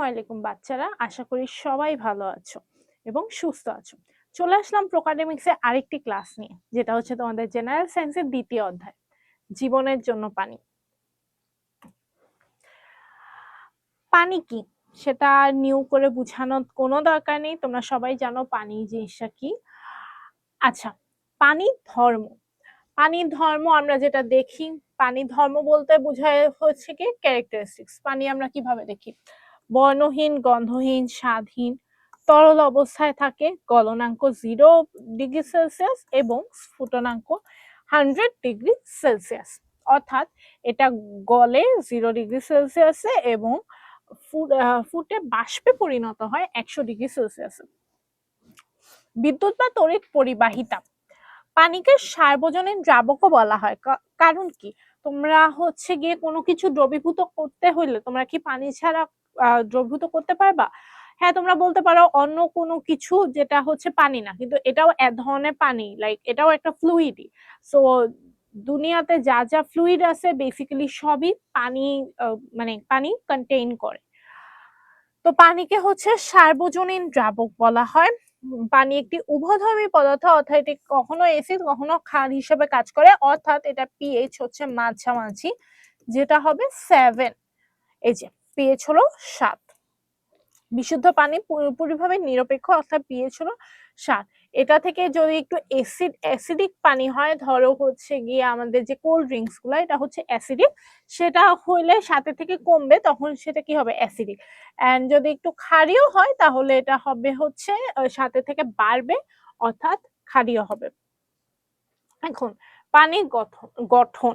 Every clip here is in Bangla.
ওয়ালাইকুম বাচ্চারা, আশা করি সবাই ভালো আছো এবং সুস্থ আছো। চলে আসলাম প্রোকাডেমিক্সের আরেকটি ক্লাস নিয়ে, যেটা হচ্ছে তোমাদের জেনারেল সায়েন্সের দ্বিতীয় অধ্যায়, জীবনের জন্য পানি। পানি কি? সেটা নিউ করে বুঝানোর কোনো দরকার নেই, তোমরা সবাই জানো পানি জিনিসটা কি। আচ্ছা পানি ধর্ম। পানির ধর্ম আমরা যেটা দেখি পানি ধর্ম বলতে বোঝায় হচ্ছে কি ক্যারেক্টারিস্টিক্স পানি আমরা কীভাবে দেখি? বর্ণহীন, গন্ধহীন স্বাদহীন তরল অবস্থায় থাকে গলনাঙ্ক জিরো ডিগ্রি সেলসিয়াস এবং স্ফুটনাঙ্ক হান্ড্রেড ডিগ্রি সেলসিয়াস অর্থাৎ এটা গলে জিরো ডিগ্রি সেলসিয়াসে এবং ফুটে বাষ্পে পরিণত হয় একশো ডিগ্রি সেলসিয়াসে বিদ্যুৎ বা তড়িৎ পরিবাহিতা। পানিকে সার্বজনীন দ্রাবকও বলা হয়। কারণ কি? তোমরা হচ্ছে গিয়ে কোনো কিছু দ্রবীভূত করতে হইলে তোমরা কি পানি ছাড়া দ্রবীভূত করতে পারবা? হ্যাঁ তোমরা বলতে পারো অন্য কোনো কিছু যেটা হচ্ছে পানি না, কিন্তু এটাও এক ধরনের পানি লাইক এটাও একটা ফ্লুইডই সো দুনিয়াতে যা যা ফ্লুইড আছে বেসিক্যালি সবই পানি মানে পানি কন্টেইন করে। তো পানিকে হচ্ছে সার্বজনীন দ্রাবক বলা হয়। পানি একটি উভধর্মী পদার্থ, অর্থাৎ এটি কখনো এসিড কখনো ক্ষার হিসেবে কাজ করে, অর্থাৎ এটা পিএইচ হচ্ছে মাঝামাঝি, যেটা হবে সেভেন এই যে পিএইচ হলো সাত। বিশুদ্ধ পানি পুরোপুরিভাবে নিরপেক্ষ অর্থাৎ পিএইচ হলো সাত। এটা থেকে যদি একটু অ্যাসিড অ্যাসিডিক পানি হয়, ধরো হচ্ছে গিয়ে আমাদের যে কোল্ড ড্রিঙ্কসগুলো, এটা হচ্ছে অ্যাসিডিক সেটা হইলে সাথে থেকে কমবে, তখন সেটা কি হবে? অ্যাসিডিক অ্যান্ড যদি একটু ক্ষারীয় হয়, তাহলে এটা হবে হচ্ছে সাথে থেকে বাড়বে, অর্থাৎ ক্ষারীয় হবে। এখন, পানির গঠন গঠন।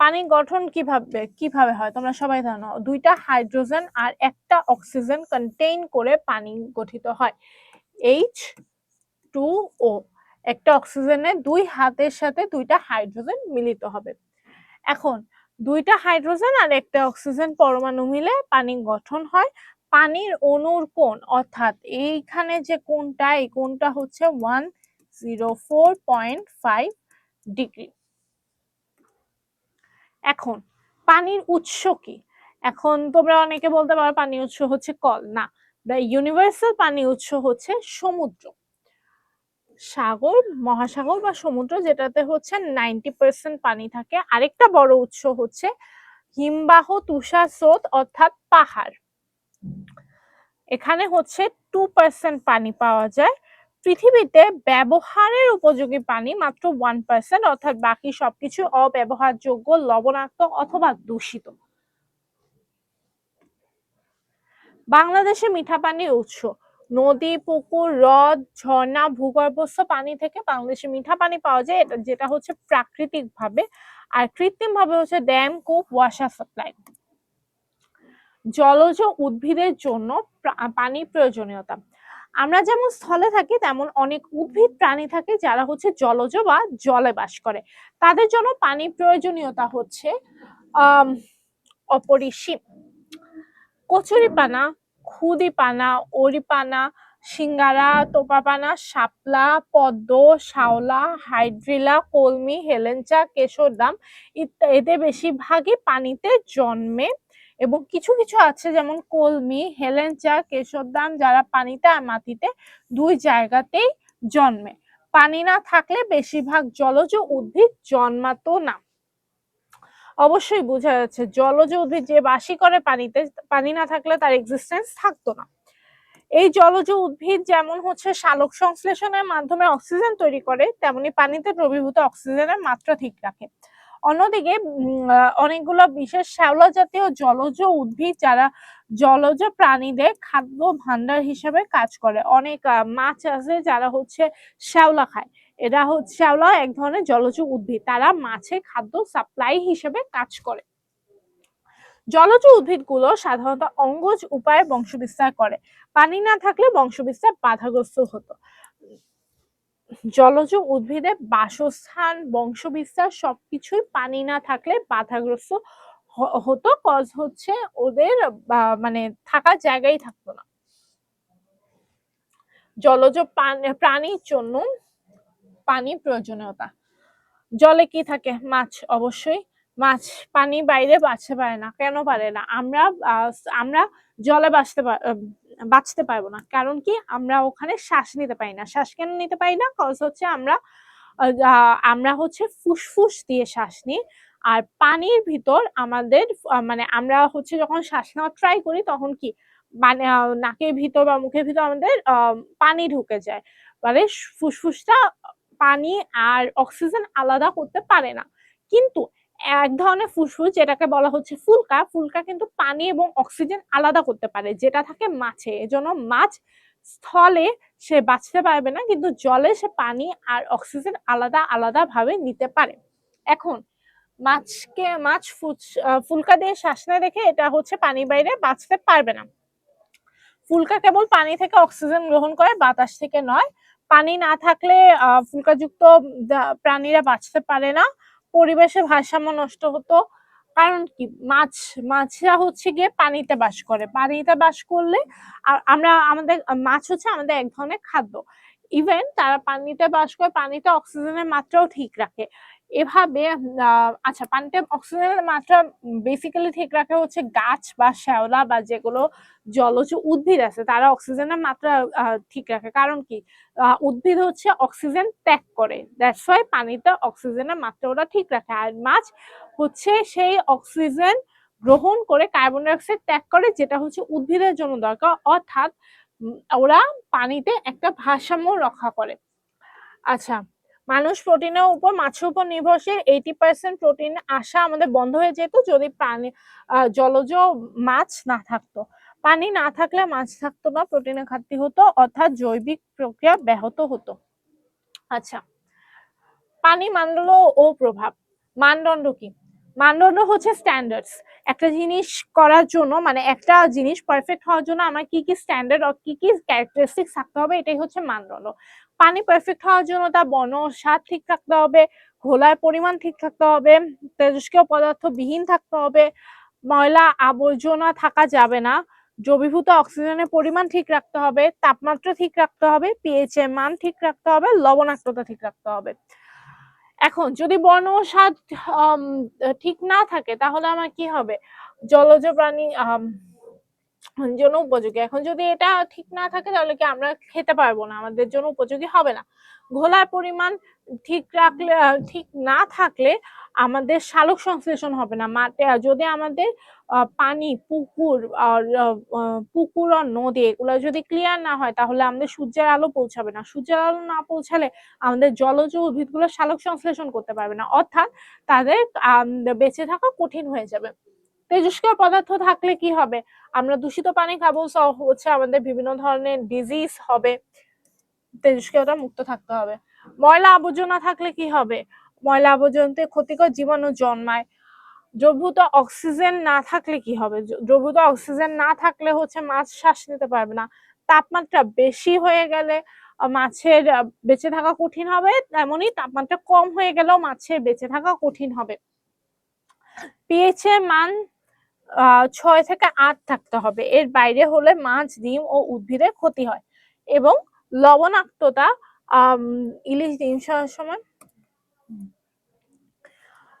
পানির গঠন কীভাবে কীভাবে হয়? তোমরা সবাই জানো, দুইটা হাইড্রোজেন আর একটা অক্সিজেন কন্টেইন করে পানি গঠিত হয়। এইচ টু ও একটা অক্সিজেনে দুই হাতের সাথে দুইটা হাইড্রোজেন মিলিত হবে। এখন, দুইটা হাইড্রোজেন আর একটা অক্সিজেন পরমাণু মিলে পানি গঠন হয়। পানির অণুর কোণ, অর্থাৎ এইখানে যে কোণটা, এই কোণটা হচ্ছে one zero four point five degree এখন? পানির উৎস কি? এখন তোমরা অনেকে বলতে পারো পানির উৎস হচ্ছে কল। না দ্য ইউনিভার্সাল পানি উৎস হচ্ছে সমুদ্র। সাগর, মহাসাগর বা সমুদ্র যেটাতে হচ্ছে নাইনটি পার্সেন্ট পানি থাকে। আরেকটা বড় উৎস হচ্ছে হিমবাহ তুষার স্রোত অর্থাৎ পাহাড়। এখানে হচ্ছে টু পার্সেন্ট পানি পাওয়া যায়। পৃথিবীতে ব্যবহারের উপযোগী পানি মাত্র ওয়ান পার্সেন্ট অর্থাৎ বাকি সবকিছু অব্যবহারযোগ্য, লবণাক্ত অথবা দূষিত। বাংলাদেশে মিঠা পানির উৎস। নদী, পুকুর, হ্রদ, ঝর্ণা, ভূগর্ভস্থ পানি থেকে বাংলাদেশে মিঠা পানি পাওয়া যায়। এটা যেটা হচ্ছে প্রাকৃতিক ভাবে আর কৃত্রিম ভাবে হচ্ছে ড্যাম কূপ ওয়াসার সাপ্লাই জলজ উদ্ভিদের জন্য পানির প্রয়োজনীয়তা। আমরা যেমন স্থলে থাকি, তেমন অনেক উদ্ভিদ প্রাণী থাকে যারা হচ্ছে জলজ বা জলে বাস করে। তাদের জন্য পানির প্রয়োজনীয়তা হচ্ছে অপরিসীম। কচুরিপানা, খুদিপানা, ওরিপানা, সিঙ্গারা তোপাপানা শাপলা, পদ্ম, শাওলা, হাইড্রিলা, কলমি, হেলেঞ্চা কেশরদাম ইত্যাদি বেশিরভাগই পানিতে জন্মে। এবং কিছু কিছু আছে যেমন কলমি, হেলেঞ্চা কেশরদাম যারা পানিতে আর মাটিতে দুই জায়গাতেই জন্মে। পানি না থাকলে বেশিরভাগ জলজ উদ্ভিদ জন্মাতো না। অবশ্যই বোঝা যাচ্ছে, জলজ উদ্ভিদ যে বাসি করে পানিতে, পানি না থাকলে তার এক্সিস্টেন্স থাকতো না। এই জলজ উদ্ভিদ যেমন হচ্ছে শালক সংশ্লেষণের মাধ্যমে অক্সিজেন তৈরি করে, তেমনি পানিতে দ্রবীভূত অক্সিজেনের মাত্রা ঠিক রাখে। অন্যদিকে অনেকগুলো বিশেষ শ্যাওলা জাতীয় জলজ উদ্ভিদ যারা জলজ প্রাণীদের খাদ্য ভান্ডার হিসেবে কাজ করে। অনেক মাছ আছে যারা হচ্ছে শ্যাওলা খায়। এরা হচ্ছে, শ্যাওলা এক ধরনের জলজ উদ্ভিদ। তারা মাছে খাদ্য সাপ্লাই হিসেবে কাজ করে। জলজ উদ্ভিদগুলো সাধারণত অঙ্গজ উপায়ে বংশবিস্তার করে। পানি না থাকলে বংশবিস্তার বাধাগ্রস্ত হতো। জলজ উদ্ভিদের বাসস্থান, বংশবিস্তার সবকিছুই পানি না থাকলে বাধাগ্রস্ত হতো। কজ হচ্ছে ওদের মানে থাকার জায়গাই থাকতো না। জলজ প্রাণীর জন্য পানি প্রয়োজনীয়তা। জলে কি থাকে? মাছ, অবশ্যই। মাছ পানি বাইরে বাঁচতে পারে না। কেন পারে না? আমরা আমরা জলে বাঁচতে বাঁচতে পারব না। কারণ কি? আমরা ওখানে শ্বাস নিতে পারি না। শ্বাস কেন নিতে পারি না? কজ হচ্ছে আমরা আমরা হচ্ছে ফুসফুস দিয়ে শ্বাস নিই। আর পানির ভিতর আমাদের মানে আমরা হচ্ছে যখন শ্বাস নেওয়া ট্রাই করি, তখন কি? মানে নাকের ভিতর বা মুখের ভিতর আমাদের পানি ঢুকে যায়। মানে ফুসফুসটা পানি আর অক্সিজেন আলাদা করতে পারে না। কিন্তু এক ধরনের ফুসফুস যেটাকে বলা হচ্ছে ফুলকা। ফুলকা কিন্তু পানি এবং অক্সিজেন আলাদা করতে পারে, যেটা থাকে মাছে। এজন্য মাছ স্থলে সে বাঁচতে পারবে না, কিন্তু জলে সে পানি আর অক্সিজেন আলাদা আলাদা ভাবে নিতে পারে। এখন মাছকে, মাছ ফুলকা দিয়ে শ্বাস না রেখে এটা হচ্ছে পানি বাইরে বাঁচতে পারবে না। ফুলকা কেবল পানি থেকে অক্সিজেন গ্রহণ করে, বাতাস থেকে নয়। পানি না থাকলে ফুলকাযুক্ত প্রাণীরা বাঁচতে পারে না। পরিবেশে ভারসাম্য নষ্ট হতো। কারণ কি? মাছ, মাছরা হচ্ছে গিয়ে পানিতে বাস করে। পানিতে বাস করলে আমরা আমাদের, মাছ হচ্ছে আমাদের এক ধরনের খাদ্য। ইভেন তারা পানিতে বাস করে, পানিতে অক্সিজেনের মাত্রাও ঠিক রাখে। এভাবে আচ্ছা পানিতে অক্সিজেনের মাত্রা বেসিক্যালি ঠিক রাখে হচ্ছে গাছ বা শ্যাওলা বা যেগুলো জলজ উদ্ভিদ আছে, তারা অক্সিজেনের মাত্রা ঠিক রাখে। কারণ কি? উদ্ভিদ হচ্ছে অক্সিজেন ত্যাগ করে। দ্যাটস ওয়াই পানিতে অক্সিজেনের মাত্রা ওরা ঠিক রাখে। আর মাছ হচ্ছে সেই অক্সিজেন গ্রহণ করে কার্বন ডাইঅক্সাইড ত্যাগ করে, যেটা হচ্ছে উদ্ভিদের জন্য দরকার। অর্থাৎ ওরা পানিতে একটা ভারসাম্য রক্ষা করে। আচ্ছা মানুষ প্রোটিনের উপর, মাছের উপর নির্ভরশীল এইটি পার্সেন্ট প্রোটিন আসা আমাদের বন্ধ হয়ে যেত যদি প্রাণী জলজ মাছ না থাকতো। পানি না থাকলে মাছ থাকতো না, প্রোটিনের ঘাটতি হতো, অর্থাৎ জৈবিক প্রক্রিয়া ব্যাহত হতো। আচ্ছা পানি মানদণ্ড ও প্রভাব। মানদণ্ড কি? মানদণ্ড হচ্ছে স্ট্যান্ডার্ডস একটা জিনিস করার জন্য মানে একটা জিনিস পারফেক্ট হওয়ার জন্য আমার কি কি স্ট্যান্ডার্ড কি কি ক্যারেক্টারিস্টিক থাকতে হবে, এটাই হচ্ছে মানদণ্ড। পানি পারফেক্ট হওয়ার জন্য তার বর্ণ স্বাদ ঠিক থাকতে হবে, ঘোলার পরিমাণ ঠিক থাকতে হবে, তেজস্ক্রিয় পদার্থ বিহীন থাকতে হবে, ময়লা আবর্জনা থাকা যাবে না, দ্রবীভূত অক্সিজেনের পরিমাণ ঠিক রাখতে হবে, তাপমাত্রা ঠিক রাখতে হবে পিএইচ এর মান ঠিক রাখতে হবে, লবণাক্ততা ঠিক রাখতে হবে। এখন যদি বর্ণ স্বাদ ঠিক না থাকে তাহলে আমার কি হবে? জলজ প্রাণী জন্য উপযোগী। এখন যদি এটা ঠিক না থাকে, তাহলে কি আমরা খেতে পারব না? আমাদের জন্য উপযোগী হবে না। ঘোলার পরিমাণ ঠিক রাখলে ঠিক না থাকলে আমাদের শালক সংশ্লেষণ হবে না। মাঠে যদি আমাদের পানি, পুকুর, আর পুকুর আর নদী, এগুলো যদি ক্লিয়ার না হয়, তাহলে আমাদের সূর্যের আলো পৌঁছাবে না। সূর্যের আলো না পৌঁছালে আমাদের জলজ উদ্ভিদগুলো শালক সংশ্লেষণ করতে পারবে না। অর্থাৎ তাদের বেঁচে থাকা কঠিন হয়ে যাবে। তেজস্ক্রিয় পদার্থ থাকলে কি হবে? আমরা দূষিত পানি খাব হচ্ছে আমাদের বিভিন্ন ধরনের ডিজিজ হবে। তেজস্ক্রিয়তা মুক্ত থাকতে হবে। ময়লা আবর্জনা থাকলে কি হবে? ময়লা আবর্জনাতে ক্ষতিকর জীবাণু জন্মায়। দ্রবীভূত অক্সিজেন না থাকলে কি হবে? দ্রবীভূত অক্সিজেন না থাকলে হচ্ছে মাছ শ্বাস নিতে পারবে না। তাপমাত্রা বেশি হয়ে গেলে মাছের বেঁচে থাকা কঠিন হবে। তেমনই তাপমাত্রা কম হয়ে গেলেও মাছের বেঁচে থাকা কঠিন হবে। পিএইচ এর মান ছয় থেকে আট থাকতে হবে। এর বাইরে হলে মাছ, ডিম ও উদ্ভিদের ক্ষতি হয়। এবং লবণাক্ততা ইলিশ ডিম সময়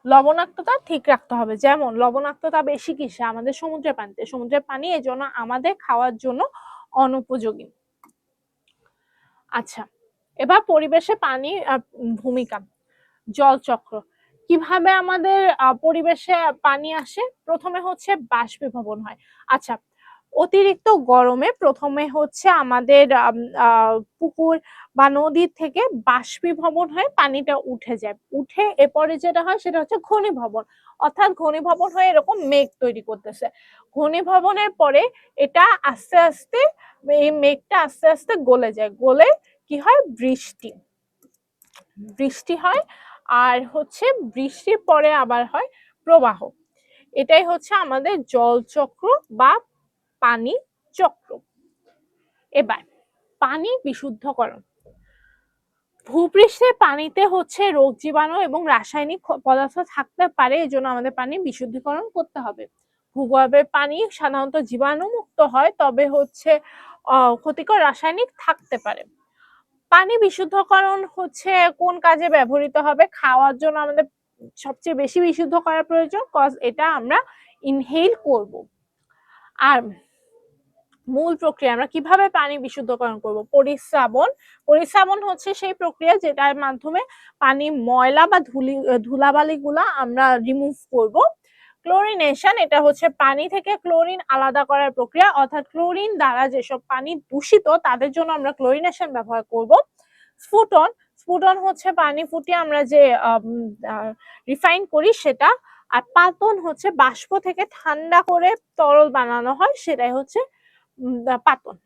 লবণাক্ততা ঠিক রাখতে হবে। যেমন, লবণাক্ততা বেশি কিসে? আমাদের সমুদ্রের পানিতে। সমুদ্রের পানি এজন্য আমাদের খাওয়ার জন্য অনুপযোগী। আচ্ছা এবার পরিবেশে পানি ভূমিকা। জলচক্র। কীভাবে আমাদের পরিবেশে পানি আসে? প্রথমে হচ্ছে বাষ্পীভবন হয়। আচ্ছা অতিরিক্ত গরমে প্রথমে হচ্ছে আমাদের পুকুর বা নদীর থেকে বাষ্পীভবন হয়ে পানিটা উঠে যায়। উঠে এরপরে যেটা হয় সেটা হচ্ছে ঘনীভবন। অর্থাৎ ঘনীভবন হয়ে এরকম মেঘ তৈরি করতেছে। ঘনীভবনের পরে এটা আস্তে আস্তে, এই মেঘটা আস্তে আস্তে গলে যায়। গলে কি হয়? বৃষ্টি। বৃষ্টি হয়। আর হচ্ছে বৃষ্টির পরে আবার হয় প্রবাহ। এটাই হচ্ছে আমাদের জলচক্র বা পানি চক্র। এবার পানি বিশুদ্ধকরণ। ভূপৃষ্ঠের পানিতে হচ্ছে রোগ জীবাণু এবং রাসায়নিক পদার্থ থাকতে পারে এই জন্য আমাদের পানি বিশুদ্ধীকরণ করতে হবে। ভূগর্ভের পানি সাধারণত জীবাণু মুক্ত হয়, তবে হচ্ছে ক্ষতিকর রাসায়নিক থাকতে পারে। পানি বিশুদ্ধকরণ হচ্ছে কোন কাজে ব্যবহৃত হবে? খাওয়ার জন্য আমাদের সবচেয়ে বেশি বিশুদ্ধ করা প্রয়োজন কজ এটা আমরা ইনহেল করব। আর মূল প্রক্রিয়া আমরা কীভাবে পানি বিশুদ্ধকরণ করব? পরিশ্রাবণ পরিশ্রাবণ হচ্ছে সেই প্রক্রিয়া যেটার মাধ্যমে পানি ময়লা বা ধুলি ধুলাবালি গুলা আমরা রিমুভ করব। ক্লোরিনেশন এটা হচ্ছে পানি থেকে ক্লোরিন আলাদা করার প্রক্রিয়া। অর্থাৎ ক্লোরিন দ্বারা যেসব পানি দূষিত, তাদের জন্য আমরা ক্লোরিনেশন ব্যবহার করব। স্ফুটন স্ফুটন হচ্ছে পানি ফুটিয়ে আমরা যে রিফাইন করি সেটা। আর পাতন হচ্ছে বাষ্প থেকে ঠান্ডা করে তরল বানানো হয়, সেটাই হচ্ছে পাতন।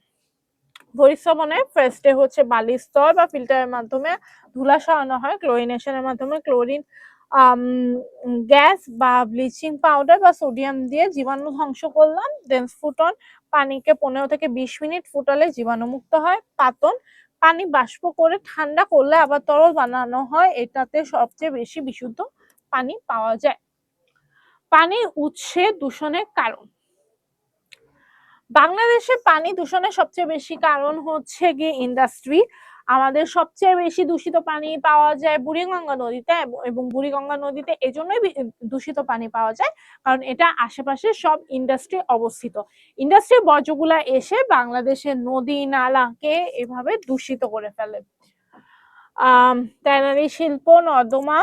পরিশ্রমণে ফার্স্টে হচ্ছে বালির স্তর বা ফিল্টারের মাধ্যমে ধুলা সরানো হয়। ক্লোরিনেশনের মাধ্যমে ক্লোরিন গ্যাস বা ব্লিচিং পাউডার বা সোডিয়াম দিয়ে জীবাণু ধ্বংস করলাম দেন ফুটন, পানিকে পনেরো থেকে বিশ মিনিট ফুটালে জীবাণুমুক্ত হয়, পাতন, পানি বাষ্প করে ঠান্ডা করলে আবার তরল বানানো হয়, এটাতে সবচেয়ে বেশি বিশুদ্ধ পানি পাওয়া যায়। পানি উৎসে দূষণের কারণ। বাংলাদেশে পানি দূষণের সবচেয়ে বেশি কারণ হচ্ছে গিয়ে ইন্ডাস্ট্রি আমাদের সবচেয়ে বেশি দূষিত পানি পাওয়া যায় বুড়িগঙ্গা নদীতে এবং বুড়িগঙ্গা নদীতে এজন্যই দূষিত পানি পাওয়া যায়, কারণ এটা আশেপাশে সব ইন্ডাস্ট্রি অবস্থিত। ইন্ডাস্ট্রি বর্জ্যগুলা এসে বাংলাদেশের নদী, নালাকে এভাবে দূষিত করে ফেলে। ট্যানারি শিল্প, নর্দমা,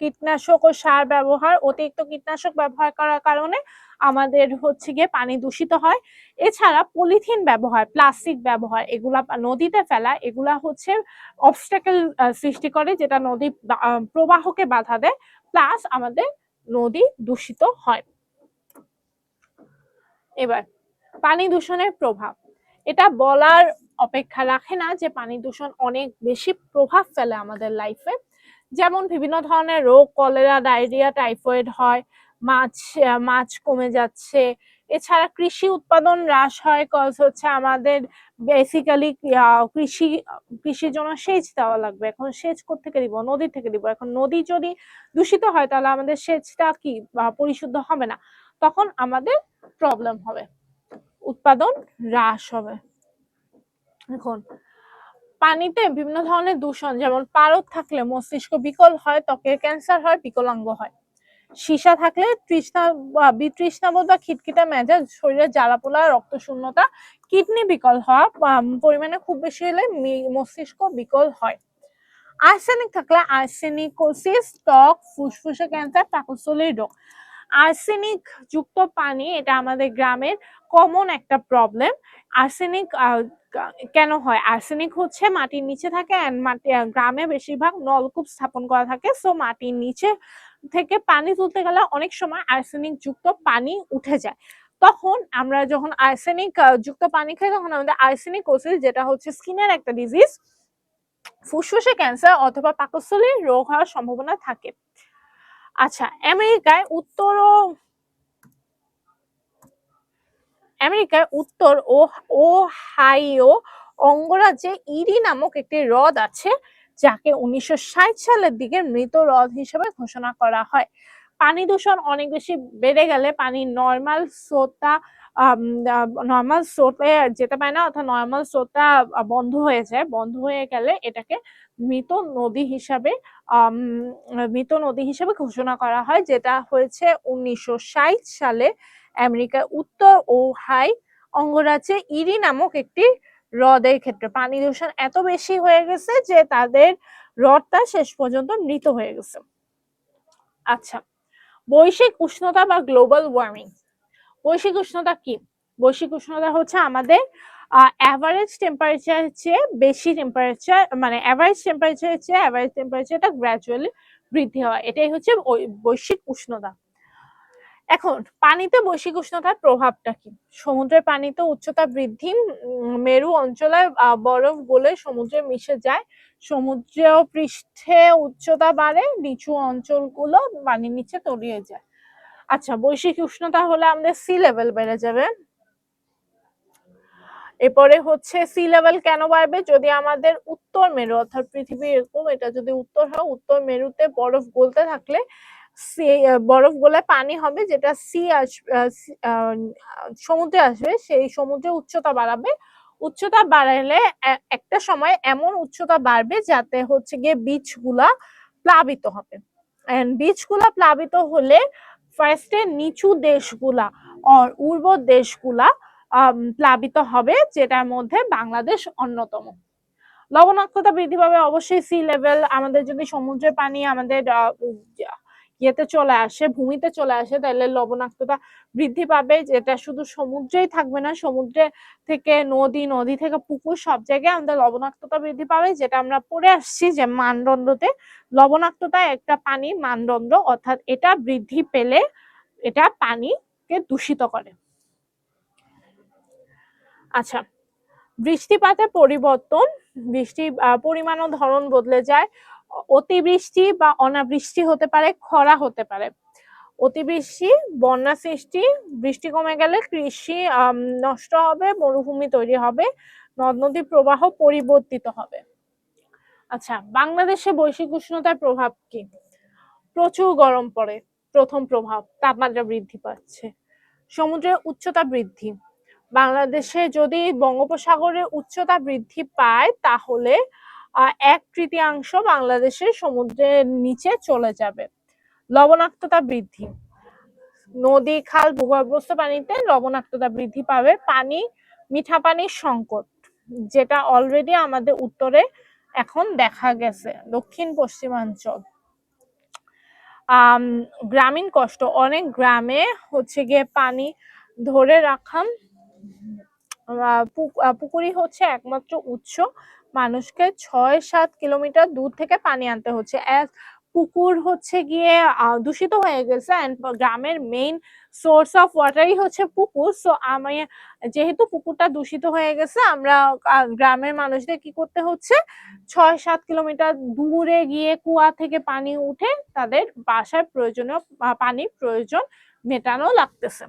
কীটনাশক ও সার ব্যবহার, অতিরিক্ত কীটনাশক ব্যবহার করার কারণে আমাদের হচ্ছে গিয়ে পানি দূষিত হয়। এছাড়া পলিথিন ব্যবহার, প্লাস্টিক ব্যবহার, এগুলা নদীতে ফেলা, এগুলা হচ্ছে অবস্টাকেল সৃষ্টি করে যেটা নদী প্রবাহকে বাধা দেয়। প্লাস আমাদের নদী দূষিত হয়। এবার, পানি দূষণের প্রভাব। এটা বলার অপেক্ষা রাখে না যে পানি দূষণ অনেক বেশি প্রভাব ফেলে আমাদের লাইফে যেমন বিভিন্ন ধরনের রোগ, কলেরা, ডায়রিয়া, টাইফয়েড হয়। মাছ মাছ কমে যাচ্ছে। এছাড়া কৃষি উৎপাদন হ্রাস হয় কজ হচ্ছে আমাদের বেসিক্যালি কৃষি, কৃষির জন্য সেচ দেওয়া লাগবে। এখন সেচ থেকে দিব? নদী থেকে দিব। এখন নদী যদি দূষিত হয়, তাহলে আমাদের সেচটা কি পরিশুদ্ধ হবে না? তখন আমাদের প্রবলেম হবে। উৎপাদন হ্রাস হবে। এখন পানিতে বিভিন্ন ধরনের দূষণ, যেমন পারদ থাকলে মস্তিষ্ক বিকল হয়, ত্বকের ক্যান্সার হয়, বিকলাঙ্গ হয়। সীসা থাকলে তৃষ্ণা বা বিতৃষ্ণাবোধ বা খিটখিটা মেজাজ, শরীরে জ্বালাপোলা রক্ত শূন্যতা কিডনি বিকল হওয়া পরিমাণে খুব বেশি হলে মস্তিষ্ক বিকল হয়। আর্সেনিক থাকলে আর্সেনিকোসিস, টক, ফুসফুসে ক্যান্সার পাকস্থলীর রোগ। আর্সেনিক যুক্ত পানি, এটা আমাদের গ্রামের কমন একটা প্রবলেম আর্সেনিক কেন হয়? আর্সেনিক হচ্ছে মাটির নিচে থাকে মাটি গ্রামে বেশিরভাগ নলকূপ স্থাপন করা থাকে সো মাটির নিচে থেকে পানি তুলতে গেলে অনেক সময় আর্সেনিক যুক্ত পানি উঠে যায়। তখন আমরা যখন আর্সেনিক যুক্ত পানি খাই, তখন আমাদের আর্সেনিক ওসিস যেটা হচ্ছে স্কিনের একটা ডিজিজ ফুসফুসে ক্যান্সার অথবা পাকস্থলীর রোগ হওয়ার সম্ভাবনা থাকে। আচ্ছা আমেরিকায় উত্তর ও আমেরিকায় উত্তর ও ও হাইও অঙ্গরাজ্যে ইরি নামক একটি হ্রদ আছে, যাকে উনিশশো সালের দিকে মৃত হ্রদ হিসেবে ঘোষণা করা হয়। পানি দূষণ অনেক বেশি বেড়ে গেলে পানি নর্মাল স্রোতটা নর্মাল স্রোতে যেতে পারে না, অর্থাৎ নর্মাল স্রোতটা বন্ধ হয়ে যায়। বন্ধ হয়ে গেলে এটাকে মৃত নদী হিসাবে মৃত নদী হিসাবে ঘোষণা করা হয়, যেটা হয়েছে উনিশশো ষাট সালে আমেরিকার উত্তর ও হাই অঙ্গরাজ্যে ইরি নামক একটি হ্রদের ক্ষেত্রে পানি দূষণ এত বেশি হয়ে গেছে যে তাদের হ্রদটা শেষ পর্যন্ত মৃত হয়ে গেছে। আচ্ছা বৈশ্বিক উষ্ণতা বা গ্লোবাল ওয়ার্মিং বৈশ্বিক উষ্ণতা কি? বৈশ্বিক উষ্ণতা হচ্ছে আমাদের অ্যাভারেজ টেম্পারেচার চেয়ে বেশি টেম্পারেচার মানে অ্যাভারেজ টেম্পারেচার চেয়ে অ্যাভারেজ টেম্পারেচারটা গ্র্যাজুয়ালি বৃদ্ধি হয়। এটাই হচ্ছে বৈশ্বিক উষ্ণতা। এখন পানিতে বৈশ্বিক উষ্ণতার প্রভাবটা কি? সমুদ্রের পানিতে উচ্চতা বৃদ্ধি মেরু অঞ্চলে বরফ গলে সমুদ্রে মিশে যায় সমুদ্র পৃষ্ঠে উচ্চতা বাড়ে, নিচু অঞ্চলগুলো পানির নিচে তলিয়ে যায়। আচ্ছা বৈশ্বিক উষ্ণতা হলে আমাদের সি লেভেল বেড়ে যাবে। এরপরে হচ্ছে সি লেভেল কেন বাড়বে? যদি আমাদের উত্তর মেরু, অর্থাৎ পৃথিবী এরকম, এটা যদি উত্তর হয়, উত্তর মেরুতে বরফ গলতে থাকলে বরফ গোলা পানি হবে যেটা সি আসবে সমুদ্রে আসবে, সেই সমুদ্রে উচ্চতা বাড়াবে। উচ্চতা বাড়ালে একটা সময় এমন উচ্চতা বাড়বে যাতে হচ্ছে গিয়ে বীজগুলা প্লাবিত হবে। এন্ড বীজগুলা প্লাবিত হলে ফার্স্টে নিচু দেশগুলা আর উর্বর দেশগুলা প্লাবিত হবে, যেটার মধ্যে বাংলাদেশ অন্যতম। লবণাক্ততা বৃদ্ধি পাবে অবশ্যই সি লেভেল আমাদের যদি সমুদ্রের পানি, আমাদের ইয়েতে চলে আসে, ভূমিতে চলে আসে তাহলে লবণাক্ততা বৃদ্ধি পাবে, যেটা শুধু সমুদ্রেই থাকবে না, সমুদ্রে থেকে নদী নদী থেকে পুকুর, সব জায়গায় আমাদের লবণাক্ততা বৃদ্ধি পাবে, যেটা আমরা পড়ে আসছি যে মানদণ্ডতে। লবণাক্ততা একটা পানি, মানদণ্ড, অর্থাৎ এটা বৃদ্ধি পেলে এটা পানিকে দূষিত করে। আচ্ছা বৃষ্টিপাতের পরিবর্তন, বৃষ্টি পরিমাণ ও ধরন বদলে যায় অতিবৃষ্টি বা অনাবৃষ্টি হতে পারে, খরা হতে পারে। অতিবৃষ্টি, বন্যা সৃষ্টি, বৃষ্টি কমে গেলে কৃষি নষ্ট হবে, মরুভূমি তৈরি হবে, নদ নদীর প্রবাহ পরিবর্তিত হবে। আচ্ছা বাংলাদেশে বৈশ্বিক উষ্ণতার প্রভাব কি? প্রচুর গরম পড়ে, প্রথম প্রভাব, তাপমাত্রা বৃদ্ধি পাচ্ছে, সমুদ্রের উচ্চতা বৃদ্ধি। বাংলাদেশে যদি বঙ্গোপসাগরের উচ্চতা বৃদ্ধি পায়, তাহলে এক তৃতীয়াংশ বাংলাদেশের সমুদ্রের নিচে চলে যাবে। লবণাক্ততা বৃদ্ধি। নদী, খাল, ভূগর্ভস্থ পানিতে লবণাক্ততা বৃদ্ধি পাবে। পানি, মিঠা পানির সংকট, যেটা অলরেডি আমাদের উত্তরে এখন দেখা গেছে, দক্ষিণ পশ্চিমাঞ্চল। গ্রামীণ কষ্ট, অনেক গ্রামে হচ্ছে গিয়ে পানি ধরে রাখা পুকুরি হচ্ছে একমাত্র উৎস। মানুষকে ছয় সাত কিলোমিটার দূর থেকে পানি আনতে হচ্ছে। পুকুর হচ্ছে গিয়ে দূষিত হয়ে গেছে অ্যান্ড গ্রামের মেইন সোর্স অফ ওয়াটারই হচ্ছে পুকুর। সো আমি, যেহেতু পুকুরটা দূষিত হয়ে গেছে, আমরা গ্রামের মানুষদের কি করতে হচ্ছে? ছয় সাত কিলোমিটার দূরে গিয়ে কুয়া থেকে পানি উঠে তাদের বাসায় প্রয়োজনীয় পানির প্রয়োজন মেটানো লাগতেছে।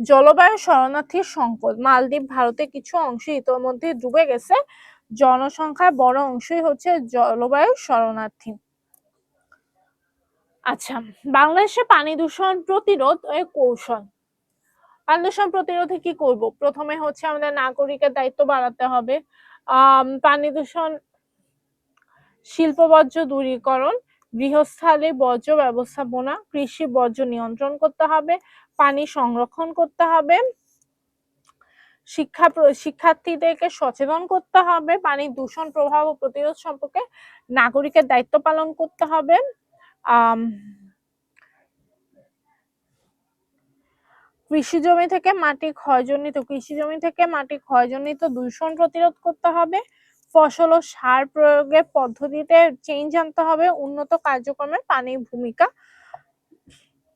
জলবায়ু শরণার্থীর সংকট। মালদ্বীপ ভারতের কিছু অংশ ইতোমধ্যে ডুবে গেছে। জনসংখ্যার বড় অংশই হচ্ছে জলবায়ু শরণার্থী। আচ্ছা বাংলাদেশে পানি দূষণ প্রতিরোধ কৌশল। পানি দূষণ প্রতিরোধে কি করব? প্রথমে হচ্ছে আমাদের নাগরিকের দায়িত্ব বাড়াতে হবে। পানি দূষণ শিল্প বর্জ্য দূরীকরণ গৃহস্থালী বর্জ্য ব্যবস্থাপনা, কৃষি বর্জ্য নিয়ন্ত্রণ করতে হবে পানি সংরক্ষণ করতে হবে। শিক্ষা শিক্ষার্থীদেরকে সচেতন করতে হবে। পানি দূষণ, প্রভাব ও প্রতিরোধ সম্পর্কে নাগরিকের দায়িত্ব পালন করতে হবে। কৃষি জমি থেকে মাটি ক্ষয়জনিত, কৃষি জমি থেকে মাটি ক্ষয়জনিত দূষণ প্রতিরোধ করতে হবে। ফসল ও সার প্রয়োগের পদ্ধতিতে চেঞ্জ আনতে হবে। উন্নত কার্যক্রমে পানির ভূমিকা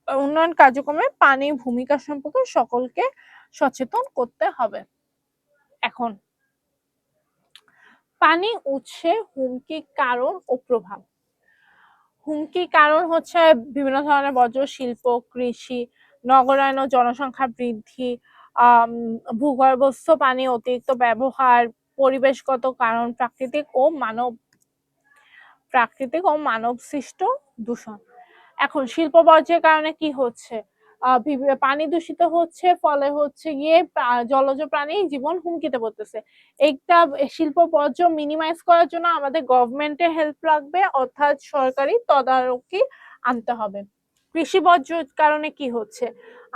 উন্নয়ন কার্যক্রমে পানির ভূমিকা সম্পর্কে সকলকে সচেতন করতে হবে। এখন, পানি উৎসে হুমকি কারণ ও প্রভাব। হুমকি কারণ হচ্ছে বিভিন্ন ধরনের বজ্র শিল্প, কৃষি, নগরায়ন ও জনসংখ্যা বৃদ্ধি ভূগর্ভস্থ পানি, অতিরিক্ত ব্যবহার, পরিবেশগত কারণ, প্রাকৃতিক ও মানব, প্রাকৃতিক ও মানব সৃষ্ট দূষণ। এখন শিল্প বর্জ্যের কারণে কি হচ্ছে? পানি দূষিত হচ্ছে, ফলে হচ্ছে গিয়ে জলজ প্রাণী জীবন হুমকিতে পড়তেছে। এইটা শিল্প বর্জ্য মিনিমাইজ করার জন্য আমাদের গভর্নমেন্টের হেল্প লাগবে, অর্থাৎ সরকারি তদারকি আনতে হবে। কৃষি বর্জ্য কারণে কি হচ্ছে?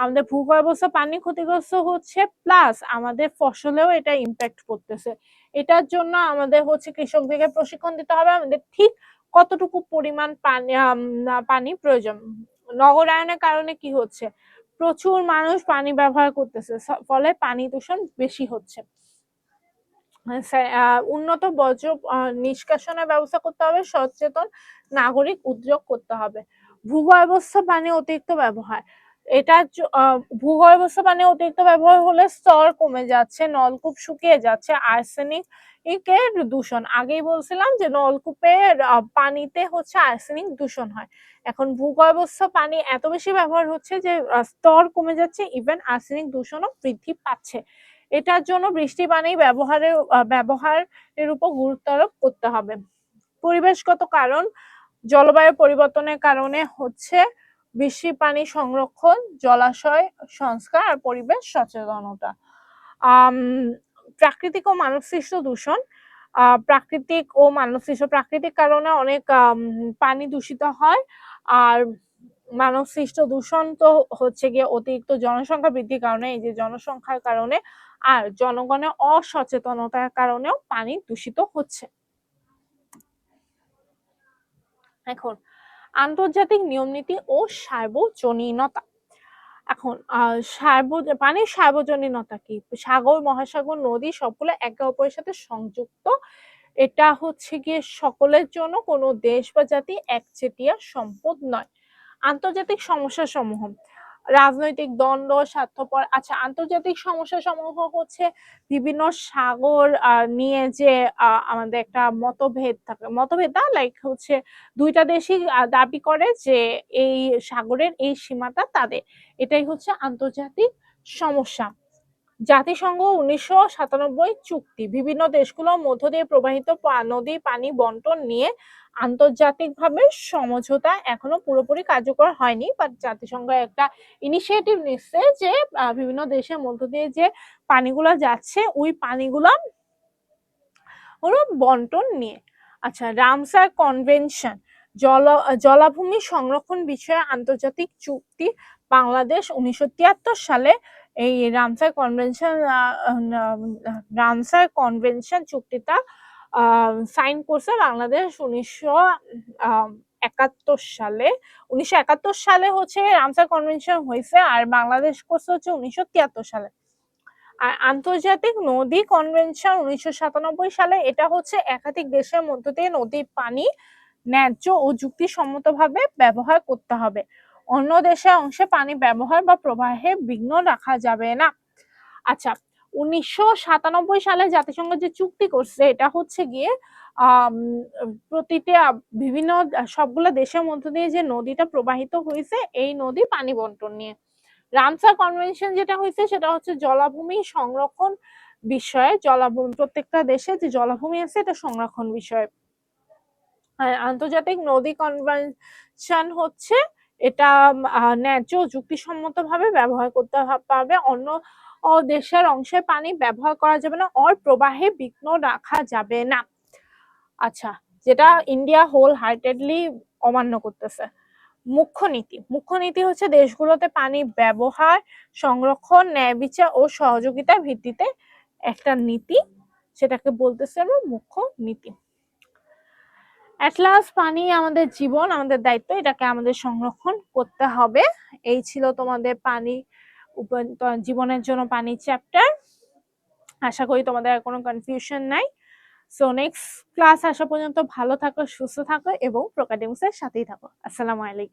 আমাদের ভূগর্ভস্থ পানি ক্ষতিগ্রস্ত হচ্ছে প্লাস আমাদের ফসলেও এটা ইম্প্যাক্ট করতেছে। এটার জন্য আমাদের হচ্ছে কৃষকদেরকে প্রশিক্ষণ দিতে হবে, আমাদের ঠিক কতটুকু পরিমাণ পানি পানি প্রয়োজন? নগরায়নের কারণে কি হচ্ছে? প্রচুর মানুষ পানি ব্যবহার করতেছে ফলে পানি দূষণ বেশি হচ্ছে। উন্নত বর্জ্য নিষ্কাশনের ব্যবস্থা করতে হবে, সচেতন নাগরিক উদ্যোগ করতে হবে। ভূগর্ভস্থ পানি অতিরিক্ত ব্যবহার। এটা ভূগর্ভস্থ পানি অতিরিক্ত ব্যবহার হলে স্তর কমে যাচ্ছে, নলকূপ শুকিয়ে যাচ্ছে, আর্সেনিক এর দূষণ। আগেই বলছিলাম যে নলকূপের পানিতে হচ্ছে আর্সেনিক দূষণ হয়। এখন ভূগর্ভস্থ পানি এত বেশি ব্যবহার হচ্ছে যে স্তর কমে যাচ্ছে ইভেন আর্সেনিক দূষণও বৃদ্ধি পাচ্ছে। এটার জন্য বৃষ্টি পানি ব্যবহারের ব্যবহারের উপর গুরুত্ব আরোপ করতে হবে। পরিবেশগত কারণ, জলবায়ু পরিবর্তনের কারণে হচ্ছে বৃষ্টি পানি সংরক্ষণ, জলাশয় সংস্কার আর পরিবেশ সচেতনতা। প্রাকৃতিক ও মানব সৃষ্ট দূষণ প্রাকৃতিক ও মানব সৃষ্ট প্রাকৃতিক কারণে অনেক পানি দূষিত হয়। আর মানব সৃষ্ট দূষণ তো হচ্ছে গিয়ে অতিরিক্ত জনসংখ্যা বৃদ্ধির কারণে, এই যে জনসংখ্যার কারণে আর জনগণের অসচেতনতার কারণেও পানি দূষিত হচ্ছে। এখন, আন্তর্জাতিক নিয়মনীতি ও সার্বজনীনতা। এখন সার্ব, পানির সার্বজনীনতা কি? সাগর, মহাসাগর, নদী সবগুলো একে অপরের সাথে সংযুক্ত। এটা হচ্ছে গিয়ে সকলের জন্য, কোনো দেশ বা জাতি একচেটিয়া সম্পদ নয়। আন্তর্জাতিক সমস্যা সমূহ রাজনৈতিক দ্বন্দ্ব, স্বার্থপর আচ্ছা আন্তর্জাতিক সমস্যা সমূহ হচ্ছে বিভিন্ন সাগর নিয়ে যে আমাদের একটা মতভেদ থাকে। মতভেদ না লাইক হচ্ছে দুইটা দেশই দাবি করে যে এই সাগরের এই সীমাটা তাদের। এটাই হচ্ছে আন্তর্জাতিক সমস্যা। জাতিসংঘ উনিশশো সাতানব্বই চুক্তি। বিভিন্ন দেশগুলোর মধ্য দিয়ে প্রবাহিত নদী, পানি, বন্টন নিয়ে আন্তর্জাতিকভাবে সমঝোতা এখনও পুরোপুরি কার্যকর হয়নি। বাট জাতিসংঘ একটা ইনিশিয়েটিভ নিচ্ছে যে বিভিন্ন দেশের মধ্য দিয়ে যে পানিগুলো যাচ্ছে, ওই পানিগুলো হলো বন্টন নিয়ে। আচ্ছা রামসার কনভেনশন জল, জলাভূমি সংরক্ষণ বিষয়ে আন্তর্জাতিক চুক্তি বাংলাদেশ উনিশশো তিয়াত্তর সালে এই রামসার কনভেনশন রামসার কনভেনশন চুক্তিটা সাইন করছে বাংলাদেশ উনিশশো একাত্তর সালে। উনিশশো একাত্তর সালে হচ্ছে রামসার কনভেনশন হয়েছে আর বাংলাদেশ করছে হচ্ছে উনিশশো তিয়াত্তর সালে। আর আন্তর্জাতিক নদী কনভেনশন উনিশশো সাতানব্বই সালে, এটা হচ্ছে একাধিক দেশের মধ্য দিয়ে নদীর পানি ন্যায্য ও যুক্তিসম্মতভাবে ব্যবহার করতে হবে। অন্য দেশে অংশে পানি ব্যবহার বা প্রবাহে বিঘ্ন রাখা যাবে না। আচ্ছা উনিশশো সাতানব্বই সালে জাতিসংঘ যে চুক্তি করছে, এটা হচ্ছে গিয়ে প্রতিটি বিভিন্ন সবগুলো দেশের মধ্য দিয়ে যে নদীটা প্রবাহিত হয়েছে, এই নদী পানি বন্টন নিয়ে। রামসার কনভেনশন যেটা হয়েছে, সেটা হচ্ছে জলাভূমি সংরক্ষণ বিষয়ে, জলাভূমি, প্রত্যেকটা দেশে যে জলাভূমি আছে, এটা সংরক্ষণ বিষয়ে। আন্তর্জাতিক নদী কনভেনশন হচ্ছে এটা ন্যায্য যুক্তিসম্মতভাবে ব্যবহার করতে পারবে অন্য দেশের অংশে পানি ব্যবহার করা যাবে না, অর প্রবাহে বিঘ্ন রাখা যাবে না। আচ্ছা যেটা ইন্ডিয়া হোল হার্টেডলি অমান্য করতেছে। মুখ্য নীতি মুখ্য নীতি হচ্ছে দেশগুলোতে পানি ব্যবহার, সংরক্ষণ, ন্যায় বিচার ও সহযোগিতার ভিত্তিতে একটা নীতি, সেটাকে বলতেছে আমরা মুখ্য নীতি। অ্যাটলাস পানি আমাদের জীবন, আমাদের দায়িত্ব, এটাকে আমাদের সংরক্ষণ করতে হবে। এই ছিল তোমাদের পানি জীবনের জন্য পানি চ্যাপ্টার আশা করি তোমাদের আর কোনো কনফিউশন নাই। সো নেক্সট ক্লাস আসা পর্যন্ত ভালো থাকো, সুস্থ থাকো এবং প্রোকাডেমিক্সের সাথেই থাকো। আসসালামু আলাইকুম।